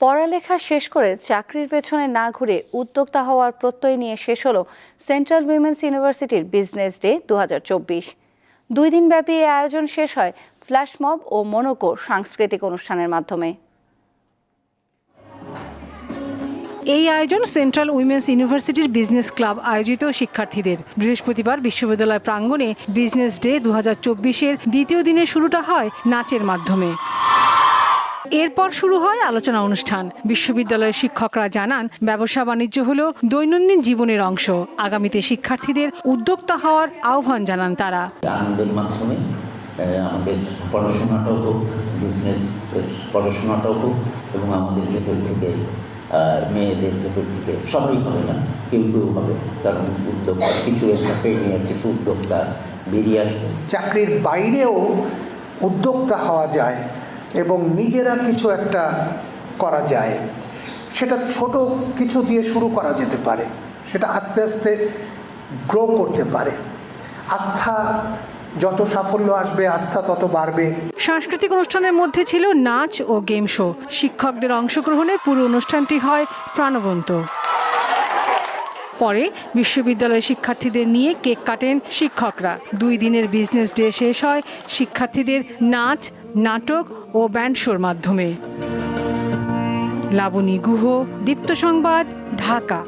পড়ালেখা শেষ করে চাকরির পেছনে না ঘুরে উদ্যোক্তা হওয়ার প্রত্যয় নিয়ে শেষ হলো সেন্ট্রাল উইমেন্স ইউনিভার্সিটির বিজনেস ডে দু দুই দিনব্যাপী এই আয়োজন শেষ হয় ফ্ল্যাশমব ও মনোকো সাংস্কৃতিক অনুষ্ঠানের মাধ্যমে। এই আয়োজন সেন্ট্রাল উইমেন্স ইউনিভার্সিটির বিজনেস ক্লাব আয়োজিত শিক্ষার্থীদের। বৃহস্পতিবার বিশ্ববিদ্যালয় প্রাঙ্গণে বিজনেস ডে দু হাজার দ্বিতীয় দিনের শুরুটা হয় নাচের মাধ্যমে। এরপর শুরু হয় আলোচনা অনুষ্ঠান। বিশ্ববিদ্যালয়ের শিক্ষকরা জানান ব্যবসা বাণিজ্য হল দৈনন্দিন জীবনের অংশ। আগামীতে শিক্ষার্থীদের উদ্যোক্তা হওয়ার আহ্বান জানান তারা। আনন্দের মাধ্যমে আমাদের পড়াশোনাটাও হোক বিজনেস পড়াশোনাটাও হোক এবং আমাদের ভেতর থেকে মেয়েদের ভেতর থেকে সবাই হবে না কেউ কেউ হবে। কারণ উদ্যোগ কিছু একটা এন্টারটেইনিয়ার কিছু উদ্যোক্তা বেরিয়ে আসবে। চাকরির বাইরেও উদ্যোক্তা হওয়া যায়। এবং নিজেরা কিছু একটা করা যায়। সেটা ছোট কিছু দিয়ে শুরু করা যেতে পারে। সেটা আস্তে আস্তে গ্রো করতে পারে। আস্থা যত সাফল্য আসবে, আস্থা তত বাড়বে। সাংস্কৃতিক অনুষ্ঠানের মধ্যে ছিল নাচ ও গেম শো। শিক্ষকদের অংশগ্রহণে পুরো অনুষ্ঠানটি হয় প্রাণবন্ত। পরে বিশ্ববিদ্যালয়ের শিক্ষার্থীদের নিয়ে কেক কাটেন শিক্ষকরা। দুই দিনের বিজনেস ডে শেষ হয়। শিক্ষার্থীদের নাচ, নাটক ও ব্যান্ড শোর মাধ্যমে। লাবণী গুহ দীপ্ত সংবাদ ঢাকা।